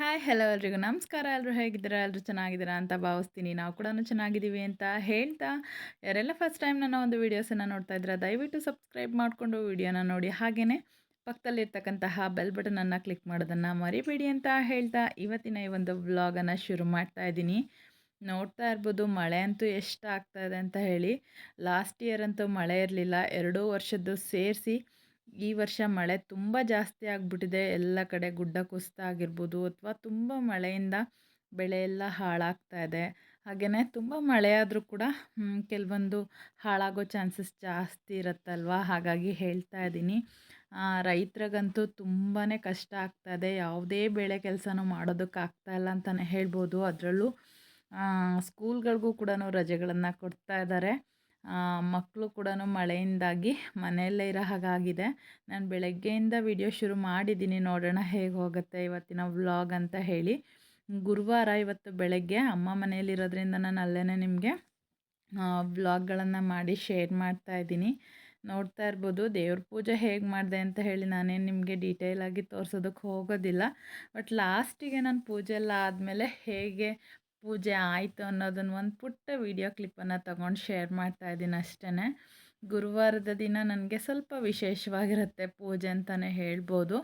Hi, hello ಎಲ್ರಿಗೂ. ನಮಸ್ಕಾರ. ಎಲ್ಲರೂ ಹೇಗಿದ್ದೀರಾ? ಎಲ್ಲರೂ ಚೆನ್ನಾಗಿದ್ದೀರಾ ಅಂತ ಭಾವಿಸ್ತೀನಿ. ನಾವು ಕೂಡ ಚೆನ್ನಾಗಿದ್ದೀವಿ ಅಂತ ಹೇಳ್ತಾ ಯಾರೆಲ್ಲ ಫಸ್ಟ್ ಟೈಮ್ ನನ್ನ ಒಂದು ವೀಡಿಯೋಸನ್ನು ನೋಡ್ತಾ ಇದ್ದೀರಾ, ದಯವಿಟ್ಟು ಸಬ್ಸ್ಕ್ರೈಬ್ ಮಾಡಿಕೊಂಡು ವೀಡಿಯೋನ ನೋಡಿ. ಹಾಗೆಯೇ ಪಕ್ಕದಲ್ಲಿರ್ತಕ್ಕಂತಹ ಬೆಲ್ ಬಟನನ್ನು ಕ್ಲಿಕ್ ಮಾಡೋದನ್ನು ಮರಿಬೇಡಿ ಅಂತ ಹೇಳ್ತಾ ಇವತ್ತಿನ ಈ ಒಂದು ವ್ಲಾಗನ್ನು ಶುರು ಮಾಡ್ತಾ ಇದ್ದೀನಿ. ನೋಡ್ತಾ ಇರ್ಬೋದು, ಮಳೆ ಅಂತೂ ಎಷ್ಟು ಇದೆ ಅಂತ ಹೇಳಿ. ಲಾಸ್ಟ್ ಇಯರ್ ಅಂತೂ ಮಳೆ ಇರಲಿಲ್ಲ. ಎರಡೂ ವರ್ಷದ್ದು ಸೇರಿಸಿ ಈ ವರ್ಷ ಮಳೆ ತುಂಬ ಜಾಸ್ತಿ ಆಗಿಬಿಟ್ಟಿದೆ. ಎಲ್ಲ ಕಡೆ ಗುಡ್ಡ ಕುಸಿತ ಆಗಿರ್ಬೋದು ಅಥವಾ ತುಂಬ ಮಳೆಯಿಂದ ಬೆಳೆ ಎಲ್ಲ ಹಾಳಾಗ್ತಾ ಇದೆ. ಹಾಗೆಯೇ ತುಂಬ ಮಳೆಯಾದರೂ ಕೂಡ ಕೆಲವೊಂದು ಹಾಳಾಗೋ ಚಾನ್ಸಸ್ ಜಾಸ್ತಿ ಇರುತ್ತಲ್ವ? ಹಾಗಾಗಿ ಹೇಳ್ತಾ ಇದ್ದೀನಿ. ರೈತರಿಗಂತೂ ತುಂಬಾ ಕಷ್ಟ ಆಗ್ತಾ ಇದೆ. ಯಾವುದೇ ಬೆಳೆ ಕೆಲಸನೂ ಮಾಡೋದಕ್ಕಾಗ್ತಾ ಇಲ್ಲ ಅಂತಲೇ ಹೇಳ್ಬೋದು. ಅದರಲ್ಲೂ ಸ್ಕೂಲ್ಗಳಿಗೂ ಕೂಡ ರಜೆಗಳನ್ನು ಕೊಡ್ತಾ ಇದ್ದಾರೆ. ಮಕ್ಕಳು ಕೂಡ ಮಳೆಯಿಂದಾಗಿ ಮನೆಯಲ್ಲೇ ಇರೋ ಹಾಗಾಗಿದೆ. ನಾನು ಬೆಳಗ್ಗೆಯಿಂದ ವಿಡಿಯೋ ಶುರು ಮಾಡಿದ್ದೀನಿ ನೋಡೋಣ ಹೇಗೆ ಹೋಗುತ್ತೆ ಇವತ್ತಿನ ವ್ಲಾಗ್ ಅಂತ ಹೇಳಿ. ಗುರುವಾರ ಇವತ್ತು ಬೆಳಗ್ಗೆ ಅಮ್ಮ ಮನೆಯಲ್ಲಿರೋದ್ರಿಂದ ನಾನು ಅಲ್ಲೇ ನಿಮಗೆ ವ್ಲಾಗ್ಗಳನ್ನು ಮಾಡಿ ಶೇರ್ ಮಾಡ್ತಾ ಇದ್ದೀನಿ. ನೋಡ್ತಾ ಇರ್ಬೋದು ದೇವ್ರ ಪೂಜೆ ಹೇಗೆ ಮಾಡಿದೆ ಅಂತ ಹೇಳಿ ನಾನೇನು ನಿಮಗೆ ಡೀಟೇಲಾಗಿ ತೋರಿಸೋದಕ್ಕೆ ಹೋಗೋದಿಲ್ಲ. ಬಟ್ ಲಾಸ್ಟಿಗೆ ನಾನು ಪೂಜೆ ಎಲ್ಲ ಆದಮೇಲೆ ಹೇಗೆ ಪೂಜೆ ಆಯಿತು ಅನ್ನೋದನ್ನು ಒಂದು ಪುಟ್ಟ ವಿಡಿಯೋ ಕ್ಲಿಪ್ಪನ್ನು ತಗೊಂಡು ಶೇರ್ ಮಾಡ್ತಾ ಇದ್ದೀನಿ ಅಷ್ಟೇ ಗುರುವಾರದ ದಿನ ನನಗೆ ಸ್ವಲ್ಪ ವಿಶೇಷವಾಗಿರುತ್ತೆ ಪೂಜೆ ಅಂತಲೇ ಹೇಳ್ಬೋದು.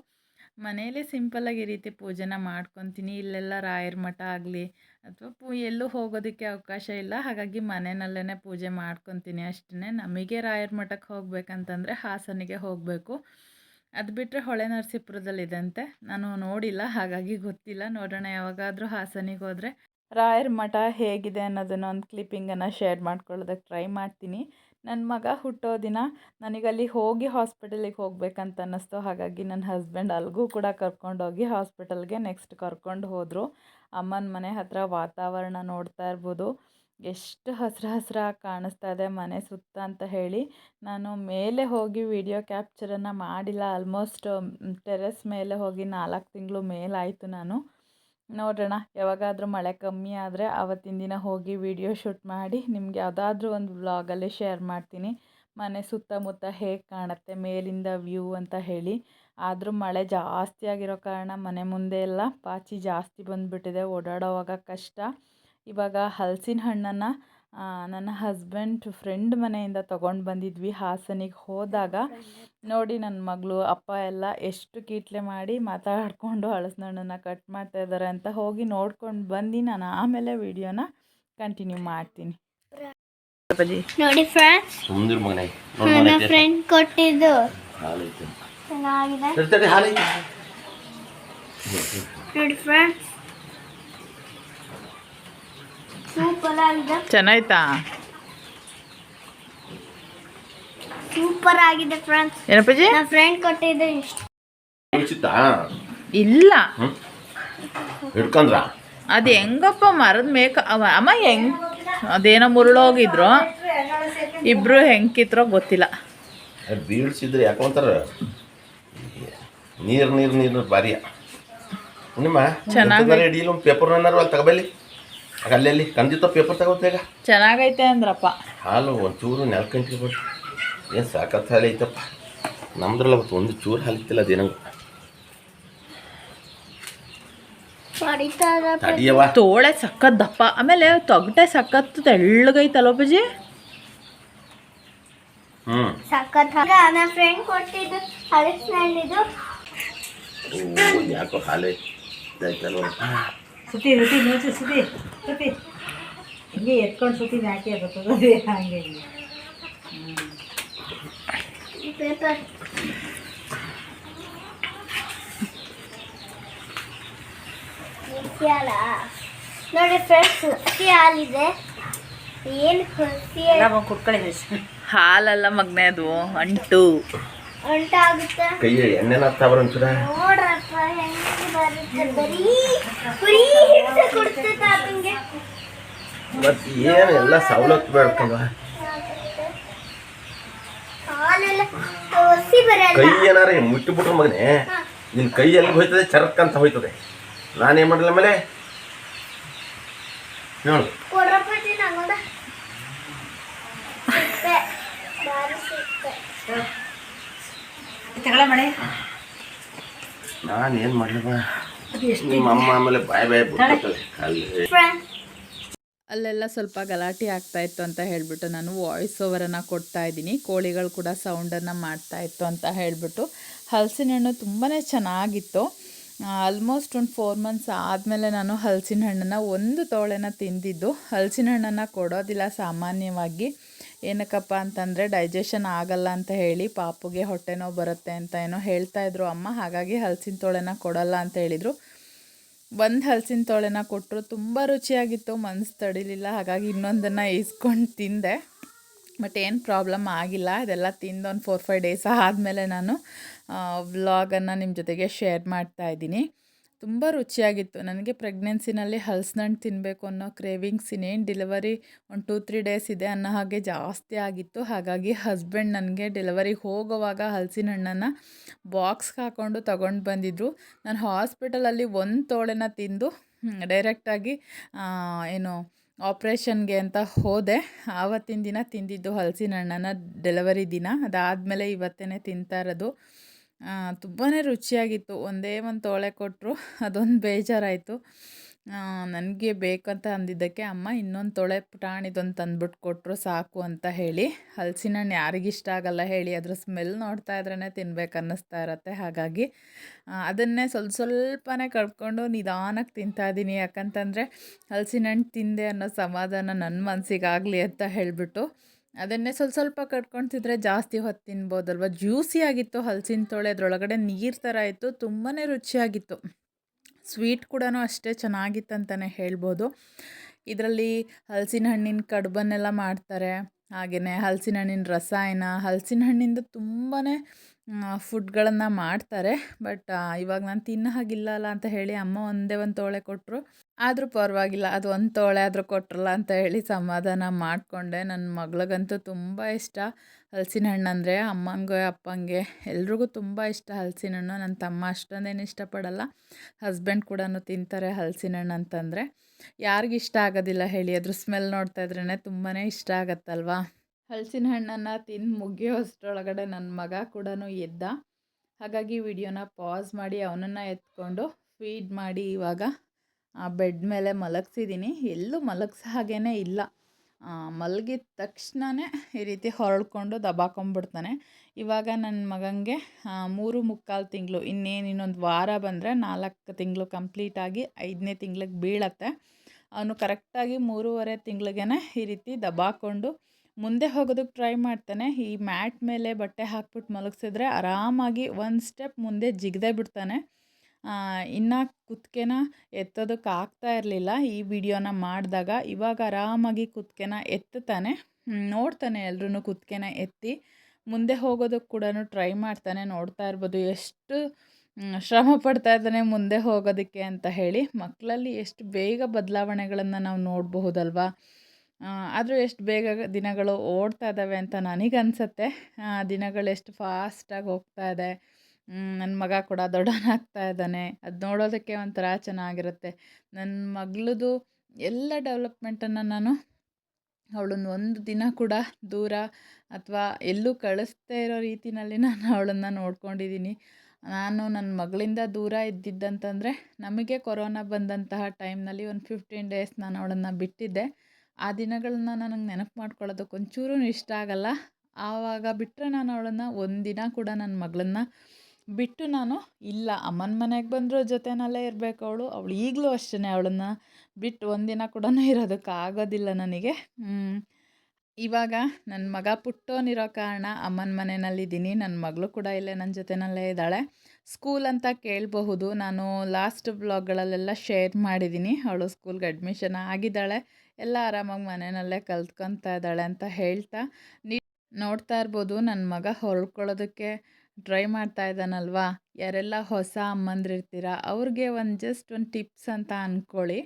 ಮನೇಲಿ ಸಿಂಪಲಾಗಿ ಈ ರೀತಿ ಪೂಜೆನ ಮಾಡ್ಕೊತೀನಿ. ಇಲ್ಲೆಲ್ಲ ರಾಯರ ಮಠ ಆಗಲಿ ಅಥವಾ ಪೂ, ಎಲ್ಲೂ ಹೋಗೋದಕ್ಕೆ ಅವಕಾಶ ಇಲ್ಲ. ಹಾಗಾಗಿ ಮನೆಯಲ್ಲೇ ಪೂಜೆ ಮಾಡ್ಕೊತೀನಿ ಅಷ್ಟೇ ನಮಗೆ ರಾಯರ ಮಠಕ್ಕೆ ಹೋಗ್ಬೇಕಂತಂದರೆ ಹಾಸನಿಗೆ ಹೋಗಬೇಕು. ಅದು ಬಿಟ್ಟರೆ ಹೊಳೆ ನರಸೀಪುರದಲ್ಲಿದೆ ನಾನು ನೋಡಿಲ್ಲ, ಹಾಗಾಗಿ ಗೊತ್ತಿಲ್ಲ. ನೋಡೋಣ ಯಾವಾಗಾದರೂ ಹಾಸನಿಗೆ ಹೋದರೆ. ರಾಯರ ಮಠ ಹೇಗಿದೆ ಅನ್ನೋದನ್ನು ಒಂದು ಕ್ಲಿಪ್ಪಿಂಗನ್ನು ಶೇರ್ ಮಾಡ್ಕೊಳ್ಳೋದಕ್ಕೆ ಟ್ರೈ ಮಾಡ್ತೀನಿ. ನನ್ನ ಮಗ ಹುಟ್ಟೋ ದಿನ ನನಗಲ್ಲಿ ಹೋಗಿ ಹಾಸ್ಪಿಟಲಿಗೆ ಹೋಗ್ಬೇಕಂತ ಅನ್ನಿಸ್ತು. ಹಾಗಾಗಿ ನನ್ನ ಹಸ್ಬೆಂಡ್ ಅಲ್ಲಿಗೂ ಕೂಡ ಕರ್ಕೊಂಡೋಗಿ ಹಾಸ್ಪಿಟಲ್ಗೆ ನೆಕ್ಸ್ಟ್ ಕರ್ಕೊಂಡು ಹೋದರು. ಅಮ್ಮನ ಮನೆ ಹತ್ತಿರ ವಾತಾವರಣ ನೋಡ್ತಾ ಇರ್ಬೋದು. ಎಷ್ಟು ಹಸಿರು ಹಸಿರಾಗಿ ಕಾಣಿಸ್ತಾ ಇದೆ, ಮನೆ ಸುತ್ತ ಅಂತ ಹೇಳಿ. ನಾನು ಮೇಲೆ ಹೋಗಿ ವಿಡಿಯೋ ಕ್ಯಾಪ್ಚರನ್ನು ಮಾಡಿಲ್ಲ. ಆಲ್ಮೋಸ್ಟ್ ಟೆರೆಸ್ ಮೇಲೆ ಹೋಗಿ ನಾಲ್ಕು ತಿಂಗಳು ಮೇಲಾಯಿತು ನಾನು. ನೋಡೋಣ ಯಾವಾಗಾದರೂ ಮಳೆ ಕಮ್ಮಿ ಆದರೆ ಆವತ್ತಿನ ದಿನ ಹೋಗಿ ವಿಡಿಯೋ ಶೂಟ್ ಮಾಡಿ, ನಿಮಗೆ ಯಾವುದಾದ್ರೂ ಒಂದು ವ್ಲಾಗಲ್ಲಿ ಶೇರ್ ಮಾಡ್ತೀನಿ. ಮನೆ ಸುತ್ತಮುತ್ತ ಹೇಗೆ ಕಾಣುತ್ತೆ, ಮೇಲಿಂದ ವ್ಯೂ ಅಂತ ಹೇಳಿ. ಆದರೂ ಮಳೆ ಜಾಸ್ತಿ ಆಗಿರೋ ಕಾರಣ ಮನೆ ಮುಂದೆ ಎಲ್ಲ ಪಾಚಿ ಜಾಸ್ತಿ ಬಂದುಬಿಟ್ಟಿದೆ, ಓಡಾಡೋವಾಗ ಕಷ್ಟ. ಇವಾಗ ಹಲಸಿನ ಹಣ್ಣನ್ನು ನನ್ನ ಹಸ್ಬೆಂಡ್ ಫ್ರೆಂಡ್ ಮನೆಯಿಂದ ತೊಗೊಂಡು ಬಂದಿದ್ವಿ ಹಾಸನಿಗೆ ಹೋದಾಗ. ನೋಡಿ ನನ್ನ ಮಗಳು ಅಪ್ಪ ಎಲ್ಲ ಎಷ್ಟು ಕೀಟ್ಲೆ ಮಾಡಿ ಮಾತಾಡಿಕೊಂಡು ಹಲಸಿನ ಕಟ್ ಮಾಡ್ತಾ ಇದ್ದಾರೆ ಅಂತ ಹೋಗಿ ನೋಡ್ಕೊಂಡು ಬಂದು ನಾನು ಆಮೇಲೆ ವಿಡಿಯೋನ ಕಂಟಿನ್ಯೂ ಮಾಡ್ತೀನಿ. ನೋಡಿ ಫ್ರೆಂಡ್ಸ್ ನನ್ನ ಫ್ರೆಂಡ್ ಕೊಟ್ಟಿದ್ದು. ಚೆನ್ನಾಗಿದೆ. ನೋಡಿ ಫ್ರೆಂಡ್ಸ್ ಸೂಪರ್ ಆಗಿದೆ. ಚೆನ್ನಾಯ್ತಾ? ಸೂಪರ್ ಆಗಿದೆ ಫ್ರೆಂಡ್ಸ್ ಏನಪ್ಪಾಜಿ? ನನ್ನ ಫ್ರೆಂಡ್ ಕೊಟ್ಟಿದ್ದೆ ಇಷ್ಟಾ. ಇಲ್ಲ. ಹಿಡ್ಕೊಂಡ್ರ? ಅದು ಹೆಂಗಪ್ಪ ಮರದ ಮೇಕ ಅವ- ಅಮ್ಮ ಹೆಂಗ್ ಅದೇನೋ ಮುರುಳೋಗಿದ್ರು. ಇಬ್ರು ಹೆಂಗ್ ಕಿತ್ರೋ ಗೊತ್ತಿಲ್ಲ ಬೀಳ್ಸಿದ್ರೆ ಯಾಕೊಂತಾರ ನೀರು ನೀರು ನೀರು ಭಾರಿ. ನಿಮ್ಮ ಚೆನ್ನಾಗಿ- ಪೇಪರ್ ಅಲ್ಲಿ ತಗೋಬಲ್ಲಿ? ಅಲ್ಲಿ ಅಲ್ಲಿ ಕಂದಿತ್ತ ಪೇಪರ್ ತಗೋತೇಗ ಚೆನ್ನಾಗೈತೆ ಅಂದ್ರಪ್ಪ. ಹಾಲು ಒಂಚೂರು ಚೂರು ನೆಲ್ಕಂಟಿ ಬಿಡ್ರಿ ಏನು ಸಾಕತ್ತು ಹಾಲು ಐತಪ್ಪ. ನಮ್ದ್ರಲ್ಲ ಅವತ್ತು ಒಂದು ಚೂರು ಹಾಲಿತ್ತಿಲ್ಲ ಅದೇನಂಗ ತೋಳೆ ಸಕ್ಕತ್ ದಪ್ಪ ಆಮೇಲೆ ತೊಗಟೆ ಸಕ್ಕತ್ ತೆಳ್ಳಗೈತಲ್ಲ ಅಪ್ಪಾಜಿ ಹ್ಮ್. ಯಾಕೋ ಹಾಲು ಸುತ್ತಿ ಸುತ್ತಿ ಸುತ್ತಿ ಸುತ್ತಿ ಹಿಂಗೆ ಎತ್ಕೊಂಡು ಸುತ್ತಿ ಹಾಕಿ ಅದು ತಗೋದು? ಹಂಗೆ ಪೇಪರ್. ನೋಡಿ ಫ್ರೆಂಡ್ಸ್ ಹಸಿ ಹಾಲಿದೆ ಏನು ಕುಟ್ಕೊಳ್ಳಿ ಹಾಲಲ್ಲ ಮಗ್ನೆ ಅದು ಅಂಟು. ಕೈ ಎಣ್ಣೆನ ಒಂಚೂರ ಬರುತ್ತೆ. ಬರೀ ಅದಕ್ಕೆ ಮತ್ತು ಏನು ಎಲ್ಲ ಸವಲತ್ತು ಬೇಡ್ಕಲ್ವ ಕೈ ಏನಾರ ಮುಟ್ಟಿಬಿಟ್ರ ಮಗನೇ ನಿನ್ನ ಕೈ ಎಲ್ಲಿ ಹೋಯ್ತದೆ? ಚರಕ್ ಅಂತ ಹೋಯ್ತದೆ. ನಾನೇನು ಮಾಡಲ್ಲ ಮೇಲೆ? ಹೇಳು ಕೊಡ್ರಪ್ಪ ತಗೊಳ ಮಳೆ ನಾನು ಏನು ಮಾಡಲವ ಅದು ನಿಮ್ಮ ಅಮ್ಮ ಆಮೇಲೆ ಬಾಯ್ ಬಾಯ್ ಬಿಡ್ತಾರೆ ಅಲ್ಲಿ. ಫ್ರೆಂಡ್ಸ್ ಅಲ್ಲೆಲ್ಲ ಸ್ವಲ್ಪ ಗಲಾಟೆ ಆಗ್ತಾ ಇತ್ತು ಅಂತ ಹೇಳಿಬಿಟ್ಟು ನಾನು ವಾಯ್ಸ್ ಓವರನ್ನು ಕೊಡ್ತಾ ಇದ್ದೀನಿ. ಕೋಳಿಗಳು ಕೂಡ ಸೌಂಡನ್ನು ಮಾಡ್ತಾ ಇತ್ತು ಅಂತ ಹೇಳಿಬಿಟ್ಟು ಹಲಸಿನ ಹಣ್ಣು ತುಂಬಾ ಚೆನ್ನಾಗಿತ್ತು. ಆಲ್ಮೋಸ್ಟ್ ಒಂದು ಫೋರ್ ಮಂತ್ಸ್ ಆದಮೇಲೆ ನಾನು ಹಲಸಿನ ಹಣ್ಣನ್ನು ಒಂದು ತೋಳೆನ ತಿಂದಿದ್ದು. ಹಲಸಿನ ಹಣ್ಣನ್ನು ಕೊಡೋದಿಲ್ಲ ಸಾಮಾನ್ಯವಾಗಿ. ಏನಕ್ಕಪ್ಪ ಅಂತಂದರೆ ಡೈಜೆಷನ್ ಆಗಲ್ಲ ಅಂತ ಹೇಳಿ ಪಾಪುಗೆ ಹೊಟ್ಟೆ ನೋವು ಬರುತ್ತೆ ಅಂತ ಏನೋ ಹೇಳ್ತಾ ಇದ್ರು. ಅಮ್ಮ ಹಾಗಾಗಿ ಹಲಸಿನ ತೋಳೆನ ಕೊಡಲ್ಲ ಅಂತ ಹೇಳಿದರು. ಒಂದು ಹಲಸಿನ ತೋಳೆನ ಕೊಟ್ಟರು ತುಂಬ ರುಚಿಯಾಗಿತ್ತು ಮನಸ್ಸು ತಡಿಲಿಲ್ಲ. ಹಾಗಾಗಿ ಇನ್ನೊಂದನ್ನು ಈಸ್ಕೊಂಡು ತಿಂದೆ. ಬಟ್ ಏನು ಪ್ರಾಬ್ಲಮ್ ಆಗಿಲ್ಲ. ಅದೆಲ್ಲ ತಿಂದು ಒಂದು ಫೋರ್ ಫೈವ್ ಡೇಸ್ ಆದಮೇಲೆ ನಾನು ವ್ಲಾಗನ್ನು ನಿಮ್ಮ ಜೊತೆಗೆ ಶೇರ್ ಮಾಡ್ತಾ ಇದ್ದೀನಿ. ತುಂಬ ರುಚಿಯಾಗಿತ್ತು. ನನಗೆ ಪ್ರೆಗ್ನೆನ್ಸಿನಲ್ಲಿ ಹಣ್ಣು ತಿನ್ನಬೇಕು ಅನ್ನೋ ಕ್ರೇವಿಂಗ್ಸ್ ಇನ್ನೇನು ಡೆಲಿವರಿ ಒಂದು ಟೂ, ತ್ರೀ ಡೇಸ್ ಇದೆ ಅನ್ನೋ ಹಾಗೆ ಜಾಸ್ತಿ ಆಗಿತ್ತು. ಹಾಗಾಗಿ ಹಸ್ಬೆಂಡ್ ನನಗೆ ಡೆಲಿವರಿಗೆ ಹೋಗುವಾಗ ಹಲಸಿನ ಹಣ್ಣನ್ನು ಬಾಕ್ಸ್ಗೆ ಹಾಕ್ಕೊಂಡು ತಗೊಂಡು ಬಂದಿದ್ದರು ನಾನು ಹಾಸ್ಪಿಟಲಲ್ಲಿ ಒಂದು ತೋಳೆನ ತಿಂದು ಡೈರೆಕ್ಟಾಗಿ ಏನು ಆಪ್ರೇಷನ್ಗೆ ಅಂತ ಹೋದೆ. ಆವತ್ತಿನ ದಿನ ತಿಂದಿದ್ದು ಹಲಸಿನ ಹಣ್ಣನ್ನು ಡೆಲಿವರಿ ದಿನ. ಅದಾದಮೇಲೆ ಇವತ್ತೇ ತಿಂತಾ ಇರೋದು. ತುಂಬಾ ರುಚಿಯಾಗಿತ್ತು. ಒಂದೇ ಒಂದು ತೋಳೆ ಕೊಟ್ಟರು ಅದೊಂದು ಬೇಜಾರಾಯಿತು. ನನಗೆ ಬೇಕಂತ ಅಂದಿದ್ದಕ್ಕೆ ಅಮ್ಮ ಇನ್ನೊಂದು ತೊಳೆ ಪುಟಾಣಿದೊಂದು ತಂದ್ಬಿಟ್ಟು ಕೊಟ್ಟರು ಸಾಕು ಅಂತ ಹೇಳಿ. ಹಲಸಿನ ಹಣ್ಣು ಯಾರಿಗಿಷ್ಟ ಆಗಲ್ಲ ಹೇಳಿ, ಅದ್ರ ಸ್ಮೆಲ್ ನೋಡ್ತಾ ಇದ್ರೇ ತಿನ್ಬೇಕು ಅನ್ನಿಸ್ತಾ ಇರತ್ತೆ. ಹಾಗಾಗಿ ಅದನ್ನೇ ಸ್ವಲ್ಪ ಸ್ವಲ್ಪನೇ ಕಳ್ಕೊಂಡು ನಿಧಾನಕ್ಕೆ ತಿಂತಾ ಇದ್ದೀನಿ ಯಾಕಂತಂದರೆ ಹಲಸಿನ ಹಣ್ಣು ತಿಂದೆ ಅನ್ನೋ ಸಮಾಧಾನ ನನ್ನ ಮನಸ್ಸಿಗಾಗಲಿ ಅಂತ ಹೇಳಿಬಿಟ್ಟು ಅದನ್ನೇ ಸ್ವಲ್ಪ ಸ್ವಲ್ಪ ಕಟ್ಕೊಂಡು ಜಾಸ್ತಿ ಹೊತ್ತು ತಿನ್ಬೋದಲ್ವ? ಜ್ಯೂಸಿಯಾಗಿತ್ತು ಹಲಸಿನ ತೊಳೆ, ಅದರೊಳಗಡೆ ನೀರು ಥರ ಇತ್ತು ತುಂಬಾ ರುಚಿಯಾಗಿತ್ತು. ಸ್ವೀಟ್ ಕೂಡ ಅಷ್ಟೇ ಚೆನ್ನಾಗಿತ್ತು ಅಂತಲೇ ಹೇಳ್ಬೋದು. ಇದರಲ್ಲಿ ಹಲಸಿನ ಹಣ್ಣಿನ ಕಡುಬನ್ನೆಲ್ಲ ಮಾಡ್ತಾರೆ. ಹಾಗೆಯೇ ಹಲಸಿನ ಹಣ್ಣಿನ ರಸಾಯನ ಹಲಸಿನ ಹಣ್ಣಿಂದ ತುಂಬಾ ಫುಡ್ಗಳನ್ನು ಮಾಡ್ತಾರೆ. ಬಟ್ ಇವಾಗ ನಾನು ತಿನ್ನೋ ಹಾಗಿಲ್ಲಲ್ಲ ಅಂತ ಹೇಳಿ ಅಮ್ಮ ಒಂದೇ ಒಂದು ತೋಳೆ ಕೊಟ್ಟರು ಆದರೂ ಪರವಾಗಿಲ್ಲ, ಅದು ಒಂದು ತೋಳೆ ಆದರೂ ಕೊಟ್ರಲ್ಲ ಅಂತ ಹೇಳಿ ಸಮಾಧಾನ ಮಾಡಿಕೊಂಡೆ. ನನ್ನ ಮಗಳಿಗಂತೂ ತುಂಬ ಇಷ್ಟ ಹಲಸಿನ ಹಣ್ಣು ಅಂದರೆ. ಅಮ್ಮಂಗೆ ಅಪ್ಪಂಗೆ ಎಲ್ರಿಗೂ ತುಂಬ ಇಷ್ಟ ಹಲಸಿನ ಹಣ್ಣು ನನ್ನ ತಮ್ಮ ಅಷ್ಟೊಂದೇನು ಇಷ್ಟಪಡಲ್ಲ. ಹಸ್ಬೆಂಡ್ ಕೂಡ ತಿಂತಾರೆ ಹಲಸಿನ ಹಣ್ಣು ಅಂತಂದರೆ ಯಾರಿಗಿಷ್ಟ ಆಗೋದಿಲ್ಲ ಹೇಳಿ. ಅದ್ರ ಸ್ಮೆಲ್ ನೋಡ್ತಾ ಇದ್ರೇ ತುಂಬಾ ಇಷ್ಟ ಆಗತ್ತಲ್ವಾ? ಹಲಸಿನ ಹಣ್ಣನ್ನು ತಿಂದು ಮುಗಿಯೋಷ್ಟರೊಳಗಡೆ ನನ್ನ ಮಗ ಕೂಡ ಎದ್ದ. ಹಾಗಾಗಿ ವಿಡಿಯೋನ ಪಾಸ್ ಮಾಡಿ ಅವನನ್ನು ಎತ್ಕೊಂಡು ಫೀಡ್ ಮಾಡಿ ಇವಾಗ ಬೆಡ್ ಮೇಲೆ ಮಲಗಿಸಿದ್ದೀನಿ. ಎಲ್ಲೂ ಮಲಗಿಸ ಹಾಗೇ ಇಲ್ಲ. ಮಲಗಿದ ತಕ್ಷಣವೇ ಈ ರೀತಿ ಹೊರಳ್ಕೊಂಡು ದಬಾಕೊಂಬಿಡ್ತಾನೆ. ಇವಾಗ ನನ್ನ ಮಗನಿಗೆ ಮೂರು ಮುಕ್ಕಾಲು ತಿಂಗಳು, ಇನ್ನೇನು ಇನ್ನೊಂದು ವಾರ ಬಂದರೆ ನಾಲ್ಕು ತಿಂಗಳು ಕಂಪ್ಲೀಟಾಗಿ ಐದನೇ ತಿಂಗ್ಳಿಗೆ ಬೀಳತ್ತೆ. ಅವನು ಕರೆಕ್ಟಾಗಿ ಮೂರುವರೆ ತಿಂಗಳಿಗೆ ಈ ರೀತಿ ದಬಾಕೊಂಡು ಮುಂದೆ ಹೋಗೋದಕ್ಕೆ ಟ್ರೈ ಮಾಡ್ತಾನೆ. ಈ ಮ್ಯಾಟ್ ಮೇಲೆ ಬಟ್ಟೆ ಹಾಕ್ಬಿಟ್ಟು ಮಲಗಿಸಿದ್ರೆ ಆರಾಮಾಗಿ ಒಂದು ಸ್ಟೆಪ್ ಮುಂದೆ ಜಿಗದೇ ಬಿಡ್ತಾನೆ. ಇನ್ನು ಕುತ್ಕೆನ ಎತ್ತೋದಕ್ಕೆ ಆಗ್ತಾ ಇರಲಿಲ್ಲ. ಈ ವಿಡಿಯೋನ ಮಾಡಿದಾಗ ಇವಾಗ ಆರಾಮಾಗಿ ಕುತ್ಕೆನ ಎತ್ತುತ್ತಾನೆ. ನೋಡ್ತಾನೆ ಎಲ್ರೂ ಕುತ್ಕೆನ ಎತ್ತಿ. ಮುಂದೆ ಹೋಗೋದಕ್ಕೆ ಕೂಡ ಟ್ರೈ ಮಾಡ್ತಾನೆ, ನೋಡ್ತಾ ಇರ್ಬೋದು. ಎಷ್ಟು ಶ್ರಮ ಪಡ್ತಾ ಇದ್ದಾನೆ ಮುಂದೆ ಹೋಗೋದಕ್ಕೆ ಅಂತ ಹೇಳಿ. ಮಕ್ಕಳಲ್ಲಿ ಎಷ್ಟು ಬೇಗ ಬದಲಾವಣೆಗಳನ್ನು ನಾವು ನೋಡಬಹುದಲ್ವಾ? ಆದರೂ ಎಷ್ಟು ಬೇಗ ದಿನಗಳು ಓಡ್ತಾ ಇದ್ದಾವೆ ಅಂತ ನನಗನ್ಸತ್ತೆ. ದಿನಗಳು ಎಷ್ಟು ಫಾಸ್ಟಾಗಿ ಹೋಗ್ತಾ ಇದೆ. ನನ್ನ ಮಗ ಕೂಡ ದೊಡ್ಡವನಾಗ್ತಾ ಇದ್ದಾನೆ. ಅದು ನೋಡೋದಕ್ಕೆ ಒಂಥರ ಚೆನ್ನಾಗಿರುತ್ತೆ. ನನ್ನ ಮಗಳದು ಎಲ್ಲ ಡೆವಲಪ್ಮೆಂಟನ್ನು ನಾನು ಅವಳನ್ನ ಒಂದು ದಿನ ಕೂಡ ದೂರ ಅಥವಾ ಎಲ್ಲೂ ಕಳಿಸ್ದೇ ಇರೋ ರೀತಿಯಲ್ಲಿ ನಾನು ಅವಳನ್ನು ನೋಡ್ಕೊಂಡಿದ್ದೀನಿ. ನಾನು ನನ್ನ ಮಗಳಿಂದ ದೂರ ಇದ್ದಿದ್ದಂತಂದರೆ ನಮಗೆ ಕೊರೋನಾ ಬಂದಂತಹ ಟೈಮ್ನಲ್ಲಿ ಒಂದು ಫಿಫ್ಟೀನ್ ಡೇಸ್ ನಾನು ಅವಳನ್ನು ಬಿಟ್ಟಿದ್ದೆ. ಆ ದಿನಗಳನ್ನ ನನಗೆ ನೆನಪು ಮಾಡ್ಕೊಳ್ಳೋದಕ್ಕೆ ಒಂಚೂರು ಇಷ್ಟ ಆಗಲ್ಲ. ಆವಾಗ ಬಿಟ್ಟರೆ ನಾನು ಅವಳನ್ನು ಒಂದಿನ ಕೂಡ ನನ್ನ ಮಗಳನ್ನ ಬಿಟ್ಟು ನಾನು ಇಲ್ಲ. ಅಮ್ಮನ ಮನೆಗೆ ಬಂದರೂ ಜೊತೆಯಲ್ಲೇ ಇರಬೇಕು ಅವಳು. ಅವಳು ಈಗಲೂ ಅಷ್ಟೇ ಅವಳನ್ನ ಬಿಟ್ಟು ಒಂದಿನ ಕೂಡ ಇರೋದಕ್ಕೆ ಆಗೋದಿಲ್ಲ ನನಗೆ. ಇವಾಗ ನನ್ನ ಮಗ ಪುಟ್ಟೋನಿರೋ ಕಾರಣ ಅಮ್ಮನ ಮನೆಯಲ್ಲಿದ್ದೀನಿ ನನ್ನ ಮಗಳು ಕೂಡ ಇಲ್ಲೇ ನನ್ನ ಜೊತೆಯಲ್ಲೇ ಇದ್ದಾಳೆ. ಸ್ಕೂಲ್ ಅಂತ ಕೇಳಬಹುದು. ನಾನು ಲಾಸ್ಟ್ ಬ್ಲಾಗ್ಗಳಲ್ಲೆಲ್ಲ ಶೇರ್ ಮಾಡಿದ್ದೀನಿ. ಅವಳು ಸ್ಕೂಲ್ಗೆ ಅಡ್ಮಿಷನ್ ಆಗಿದ್ದಾಳೆ. ಎಲ್ಲ ಆರಾಮಾಗಿ ಮನೆಯಲ್ಲೇ ಕಲ್ತ್ಕೊತಾ ಇದ್ದಾಳೆ ಅಂತ ಹೇಳ್ತಾ ನೀ ನೋಡ್ತಾ ಇರ್ಬೋದು. ನನ್ನ ಮಗ ಹೊರಳ್ಕೊಳ್ಳೋದಕ್ಕೆ ಟ್ರೈ ಮಾಡ್ತಾ ಇದ್ದಾನಲ್ವಾ? ಯಾರೆಲ್ಲ ಹೊಸ ಅಮ್ಮಂದಿರ್ತೀರ ಅವ್ರಿಗೆ ಒಂದು ಜಸ್ಟ್ ಒಂದು ಟಿಪ್ಸ್ ಅಂತ ಅಂದ್ಕೊಳ್ಳಿ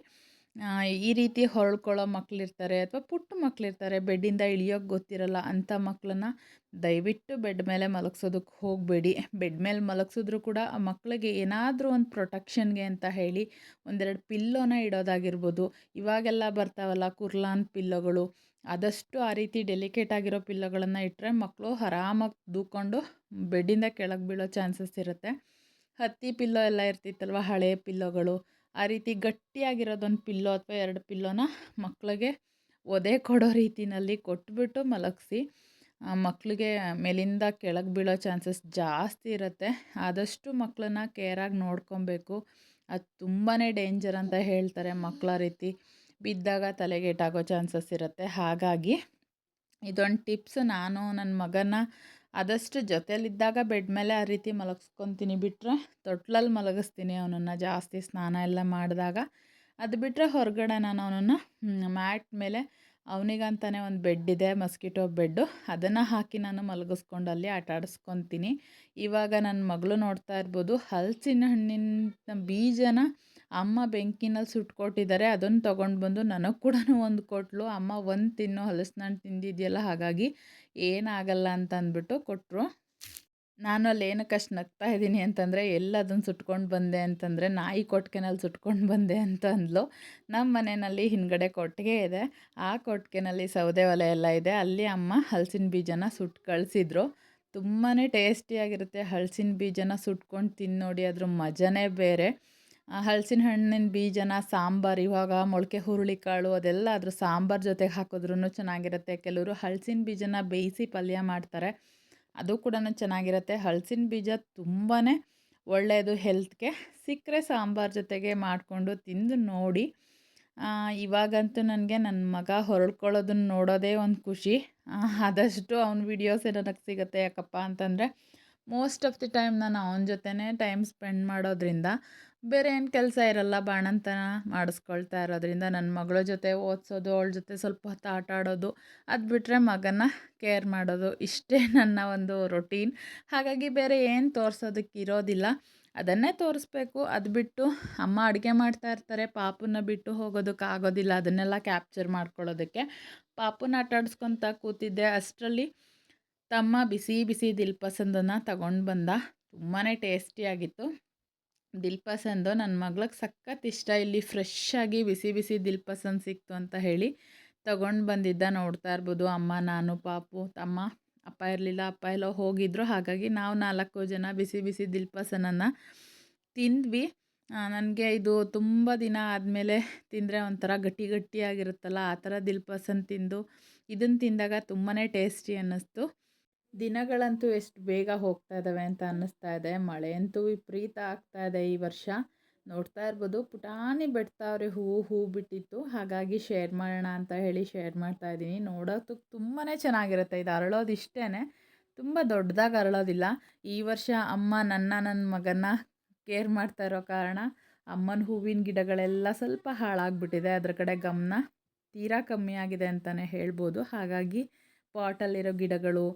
ಈ ರೀತಿ ಹೊರಳ್ಕೊಳ್ಳೋ ಮಕ್ಕಳಿರ್ತಾರೆ ಅಥವಾ ಪುಟ್ಟ ಮಕ್ಕಳಿರ್ತಾರೆ ಬೆಡ್ಡಿಂದ ಇಳಿಯೋಕೆ ಗೊತ್ತಿರಲ್ಲ ಅಂಥ ಮಕ್ಕಳನ್ನ ದಯವಿಟ್ಟು ಬೆಡ್ ಮೇಲೆ ಮಲಗಿಸೋದಕ್ಕೆ ಹೋಗಬೇಡಿ. ಬೆಡ್ ಮೇಲೆ ಮಲಗಿಸಿದ್ರು ಕೂಡ ಆ ಮಕ್ಕಳಿಗೆ ಏನಾದರೂ ಒಂದು ಪ್ರೊಟೆಕ್ಷನ್ಗೆ ಅಂತ ಹೇಳಿ ಒಂದೆರಡು ಪಿಲ್ಲೋನ ಇಡೋದಾಗಿರ್ಬೋದು. ಇವಾಗೆಲ್ಲ ಬರ್ತಾವಲ್ಲ ಕುರ್ಲಾನ್ ಪಿಲ್ಲೋಗಳು. ಆದಷ್ಟು ಆ ರೀತಿ ಡೆಲಿಕೇಟ್ ಆಗಿರೋ ಪಿಲ್ಲೋಗಳನ್ನು ಇಟ್ಟರೆ ಮಕ್ಕಳು ಆರಾಮಾಗಿ ದೂಕೊಂಡು ಬೆಡ್ಡಿಂದ ಕೆಳಗೆ ಬೀಳೋ ಚಾನ್ಸಸ್ ಇರುತ್ತೆ. ಹತ್ತಿ ಪಿಲ್ಲೋ ಎಲ್ಲ ಇರ್ತಿತ್ತಲ್ವ, ಹಳೆ ಪಿಲ್ಲೋಗಳು, ಆ ರೀತಿ ಗಟ್ಟಿಯಾಗಿರೋದೊಂದು ಪಿಲ್ಲೋ ಅಥವಾ ಎರಡು ಪಿಲ್ಲೋನ ಮಕ್ಕಳಿಗೆ ಒದೆ ಕೊಡೋ ರೀತಿನಲ್ಲಿ ಕೊಟ್ಬಿಟ್ಟು ಮಲಗಿಸಿ ಮಕ್ಕಳಿಗೆ ಮೇಲಿಂದ ಕೆಳಗೆ ಬೀಳೋ ಚಾನ್ಸಸ್ ಜಾಸ್ತಿ ಇರುತ್ತೆ. ಆದಷ್ಟು ಮಕ್ಕಳನ್ನ ಕೇರಾಗಿ ನೋಡ್ಕೊಬೇಕು. ಅದು ತುಂಬಾ ಡೇಂಜರ್ ಅಂತ ಹೇಳ್ತಾರೆ ಮಕ್ಕಳ ರೀತಿ. ಬಿದ್ದಾಗ ತಲೆಗೆ ಏಟಾಗೋ ಚಾನ್ಸಸ್ ಇರುತ್ತೆ. ಹಾಗಾಗಿ ಇದೊಂದು ಟಿಪ್ಸ್ ನಾನು ನನ್ನ ಮಗನ ಆದಷ್ಟು ಜೊತೆಯಲ್ಲಿದ್ದಾಗ ಬೆಡ್ ಮೇಲೆ ಆ ರೀತಿ ಮಲಗಿಸ್ಕೊತೀನಿ. ಬಿಟ್ಟರೆ ತೊಟ್ಲಲ್ಲಿ ಮಲಗಿಸ್ತೀನಿ ಅವನನ್ನು ಜಾಸ್ತಿ ಸ್ನಾನ ಎಲ್ಲ ಮಾಡಿದಾಗ. ಅದು ಬಿಟ್ಟರೆ ಹೊರಗಡೆ ನಾನು ಅವನನ್ನು ಮ್ಯಾಟ್ ಮೇಲೆ ಅವನಿಗಂತಾನೆ ಒಂದು ಬೆಡ್ ಇದೆ ಮಸ್ಕಿಟೋ ಬೆಡ್ಡು ಅದನ್ನು ಹಾಕಿ ನಾನು ಮಲಗಿಸ್ಕೊಂಡು ಅಲ್ಲಿ ಆಟ ಆಡಿಸ್ಕೊತೀನಿ. ಇವಾಗ ನನ್ನ ಮಗಳು ನೋಡ್ತಾ ಇರ್ಬೋದು, ಹಲಸಿನ ಹಣ್ಣಿನ ಬೀಜನ ಅಮ್ಮ ಬೆಂಕಿನಲ್ಲಿ ಸುಟ್ಕೊಟ್ಟಿದ್ದಾರೆ ಅದನ್ನು ತೊಗೊಂಡು ಬಂದು ನನಗೆ ಕೂಡ ಒಂದು ಕೊಟ್ಟಲು ಅಮ್ಮ, ಒಂದು ತಿನ್ನೋ ಹಲಸಿನ ಹಣ್ಣು ತಿಂದಿದೆಯಲ್ಲ, ಹಾಗಾಗಿ ಏನಾಗಲ್ಲ ಅಂತ ಅಂದ್ಬಿಟ್ಟು ಕೊಟ್ಟರು ನಾನು ಅಲ್ಲಿ ಏನಕ್ಕೆ ಅಷ್ಟು ನಗ್ತಾ ಇದ್ದೀನಿ ಅಂತಂದರೆ, ಎಲ್ಲ ಅದನ್ನು ಸುಟ್ಕೊಂಡು ಬಂದೆ ಅಂತಂದರೆ, ನಾಯಿ ಕೊಟ್ಟಿಗೆನಲ್ಲಿ ಸುಟ್ಕೊಂಡು ಬಂದೆ ಅಂತ ಅಂದ್ಲು. ನಮ್ಮ ಮನೆಯಲ್ಲಿ ಹಿಂದ್ಗಡೆ ಕೊಟ್ಟಿಗೆ ಇದೆ. ಆ ಕೊಟ್ಟಿಗೆನಲ್ಲಿ ಸೌದೆ ಒಲೆ ಎಲ್ಲ ಇದೆ. ಅಲ್ಲಿ ಅಮ್ಮ ಹಲಸಿನ ಬೀಜನ ಸುಟ್ಟು ಕಳಿಸಿದ್ರು. ತುಂಬಾ ಟೇಸ್ಟಿಯಾಗಿರುತ್ತೆ. ಹಲಸಿನ ಬೀಜನ ಸುಟ್ಕೊಂಡು ತಿನ್ನೋಡಿ ನೋಡಿ ಅದ್ರ ಮಜನೇ ಬೇರೆ. ಹಲಸಿನ ಹಣ್ಣಿನ ಬೀಜನ, ಸಾಂಬಾರು, ಇವಾಗ ಮೊಳಕೆ ಹುರುಳಿಕಾಳು, ಅದೆಲ್ಲ ಅದ್ರ ಸಾಂಬಾರು ಜೊತೆಗೆ ಹಾಕಿದ್ರೂ ಚೆನ್ನಾಗಿರುತ್ತೆ. ಕೆಲವರು ಹಲಸಿನ ಬೀಜನ ಬೇಯಿಸಿ ಪಲ್ಯ ಮಾಡ್ತಾರೆ. ಅದು ಕೂಡ ಚೆನ್ನಾಗಿರುತ್ತೆ. ಹಲಸಿನ ಬೀಜ ತುಂಬಾ ಒಳ್ಳೆಯದು ಹೆಲ್ತ್ಗೆ. ಸಿಕ್ಕರೆ ಸಾಂಬಾರು ಜೊತೆಗೆ ಮಾಡಿಕೊಂಡು ತಿಂದು ನೋಡಿ. ಇವಾಗಂತೂ ನನಗೆ ನನ್ನ ಮಗ ಹೊರಳ್ಕೊಳ್ಳೋದನ್ನ ನೋಡೋದೇ ಒಂದು ಖುಷಿ. ಆದಷ್ಟು ಅವ್ನ ವೀಡಿಯೋಸೇ ನನಗೆ ಸಿಗುತ್ತೆ ಯಾಕಪ್ಪ ಅಂತಂದರೆ, ಮೋಸ್ಟ್ ಆಫ್ ದಿ ಟೈಮ್ ನಾನು ಅವನ ಜೊತೆನೇ ಟೈಮ್ ಸ್ಪೆಂಡ್ ಮಾಡೋದ್ರಿಂದ ಬೇರೆ ಏನು ಕೆಲಸ ಇರಲ್ಲ ಬಾಣಂತನ ಮಾಡಿಸ್ಕೊಳ್ತಾ ಇರೋದ್ರಿಂದ ನನ್ನ ಮಗಳ ಜೊತೆ ಓದಿಸೋದು, ಅವಳ ಜೊತೆ ಸ್ವಲ್ಪ ಹೊತ್ತು ಆಟ ಆಡೋದು, ಅದು ಬಿಟ್ಟರೆ ಮಗನ ಕೇರ್ ಮಾಡೋದು ಇಷ್ಟೇ ನನ್ನ ಒಂದು ರೊಟೀನ್ ಹಾಗಾಗಿ ಬೇರೆ ಏನು ತೋರಿಸೋದಕ್ಕೆ ಇರೋದಿಲ್ಲ. ಅದನ್ನೇ ತೋರಿಸ್ಬೇಕು. ಅದು ಬಿಟ್ಟು ಅಮ್ಮ ಅಡುಗೆ ಮಾಡ್ತಾ ಇರ್ತಾರೆ ಪಾಪುನ ಬಿಟ್ಟು ಹೋಗೋದಕ್ಕೆ ಆಗೋದಿಲ್ಲ. ಅದನ್ನೆಲ್ಲ ಕ್ಯಾಪ್ಚರ್ ಮಾಡ್ಕೊಳ್ಳೋದಕ್ಕೆ. ಪಾಪುನ ಆಟ ಆಡಿಸ್ಕೊತ ಕೂತಿದ್ದೆ. ಅಷ್ಟರಲ್ಲಿ ತಮ್ಮ ಬಿಸಿ ಬಿಸಿ ದಿಲ್ಪಸಂದನ್ನು ತಗೊಂಡು ಬಂದ. ತುಂಬಾ ಟೇಸ್ಟಿಯಾಗಿತ್ತು ದಿಲ್ ಪಸಂದು ನನ್ನ ಮಗ್ಳಿಗೆ ಸಖತ್ ಇಷ್ಟ. ಇಲ್ಲಿ ಫ್ರೆಶ್ ಆಗಿ ಬಿಸಿ ಬಿಸಿ ದಿಲ್ಪಸನ್ ಸಿಕ್ತು ಅಂತ ಹೇಳಿ ತಗೊಂಡು ಬಂದಿದ್ದ ನೋಡ್ತಾ ಇರ್ಬೋದು. ಅಮ್ಮ, ನಾನು, ಪಾಪು, ತಮ್ಮ, ಅಪ್ಪ ಇರಲಿಲ್ಲ, ಅಪ್ಪ ಎಲ್ಲ ಹೋಗಿದ್ರು. ಹಾಗಾಗಿ ನಾವು ನಾಲ್ಕು ಜನ ಬಿಸಿ ಬಿಸಿ ದಿಲ್ಪಸನನ್ನು ತಿಂದ್ವಿ. ನನಗೆ ಇದು ತುಂಬ ದಿನ ಆದಮೇಲೆ ತಿಂದರೆ ಒಂಥರ ಗಟ್ಟಿ ಗಟ್ಟಿಯಾಗಿರುತ್ತಲ್ಲ, ಆ ಥರ ದಿಲ್ಪಸನ್ ತಿಂದು ಇದನ್ನು ತಿಂದಾಗ ತುಂಬಾ ಟೇಸ್ಟಿ ಅನ್ನಿಸ್ತು. ದಿನಗಳಂತೂ ಎಷ್ಟು ಬೇಗ ಹೋಗ್ತಾ ಇದ್ದಾವೆ ಅಂತ ಅನ್ನಿಸ್ತಾ ಇದೆ. ಮಳೆ ಅಂತೂ ವಿಪರೀತ ಆಗ್ತಾ ಇದೆ ಈ ವರ್ಷ. ನೋಡ್ತಾ ಇರ್ಬೋದು. ಪುಟಾಣಿ ಬಿಡ್ತಾವ್ರೆ ಹೂವು ಹೂ ಬಿಟ್ಟಿತ್ತು. ಹಾಗಾಗಿ ಶೇರ್ ಮಾಡೋಣ ಅಂತ ಹೇಳಿ ಶೇರ್ ಮಾಡ್ತಾ ಇದ್ದೀನಿ. ನೋಡೋದಕ್ಕೆ ತುಂಬಾ ಚೆನ್ನಾಗಿರುತ್ತೆ. ಇದು ಅರಳೋದು ಇಷ್ಟೇ ತುಂಬ ದೊಡ್ಡದಾಗಿ ಅರಳೋದಿಲ್ಲ. ಈ ವರ್ಷ ಅಮ್ಮ ನನ್ನ ನನ್ನ ಮಗನ ಕೇರ್ ಮಾಡ್ತಾ ಇರೋ ಕಾರಣ ಅಮ್ಮನ ಹೂವಿನ ಗಿಡಗಳೆಲ್ಲ ಸ್ವಲ್ಪ ಹಾಳಾಗ್ಬಿಟ್ಟಿದೆ. ಅದರ ಕಡೆ ಗಮನ ತೀರಾ ಕಮ್ಮಿ ಆಗಿದೆ ಅಂತಲೇ ಹೇಳ್ಬೋದು. ಹಾಗಾಗಿ ಪಾಟಲ್ಲಿರೋ ಗಿಡಗಳು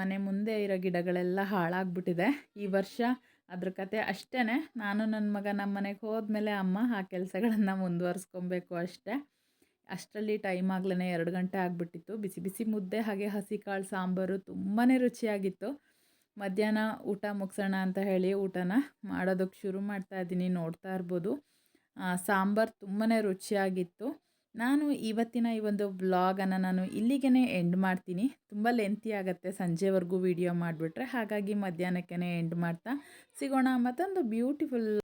ಮನೆ ಮುಂದೆ ಇರೋ ಗಿಡಗಳೆಲ್ಲ ಹಾಳಾಗ್ಬಿಟ್ಟಿದೆ. ಈ ವರ್ಷ ಅದ್ರ ಕತೆ ಅಷ್ಟೇ ನಾನು ನನ್ನ ಮಗ ನಮ್ಮ ಮನೆಗೆ ಹೋದ್ಮೇಲೆ ಅಮ್ಮ ಆ ಕೆಲಸಗಳನ್ನು ಮುಂದುವರಿಸ್ಕೊಬೇಕು ಅಷ್ಟೇ. ಅಷ್ಟರಲ್ಲಿ ಟೈಮ್ ಆಗ್ಲೇ ಎರಡು ಗಂಟೆ ಆಗಿಬಿಟ್ಟಿತ್ತು. ಬಿಸಿ ಬಿಸಿ ಮುದ್ದೆ ಹಾಗೆ ಹಸಿ ಕಾಳು ಸಾಂಬಾರು ತುಂಬಾ ರುಚಿಯಾಗಿತ್ತು. ಮಧ್ಯಾಹ್ನ ಊಟ ಮುಗಿಸೋಣ ಅಂತ ಹೇಳಿ ಊಟನ ಮಾಡೋದಕ್ಕೆ ಶುರು ಮಾಡ್ತಾ ಇದ್ದೀನಿ, ನೋಡ್ತಾ ಇರ್ಬೋದು. ಸಾಂಬಾರು ತುಂಬಾ ರುಚಿಯಾಗಿತ್ತು. ನಾನು ಇವತ್ತಿನ ಈ ಒಂದು ಬ್ಲಾಗನ್ನು ನಾನು ಇಲ್ಲಿಗೆ ಎಂಡ್ ಮಾಡ್ತೀನಿ. ತುಂಬ ಲೆಂತಿ ಆಗುತ್ತೆ ಸಂಜೆವರೆಗೂ ವಿಡಿಯೋ ಮಾಡಿಬಿಟ್ರೆ, ಹಾಗಾಗಿ ಮಧ್ಯಾಹ್ನಕ್ಕೇ ಎಂಡ್ ಮಾಡ್ತಾ ಸಿಗೋಣ. ಮತ್ತೊಂದು ಬ್ಯೂಟಿಫುಲ್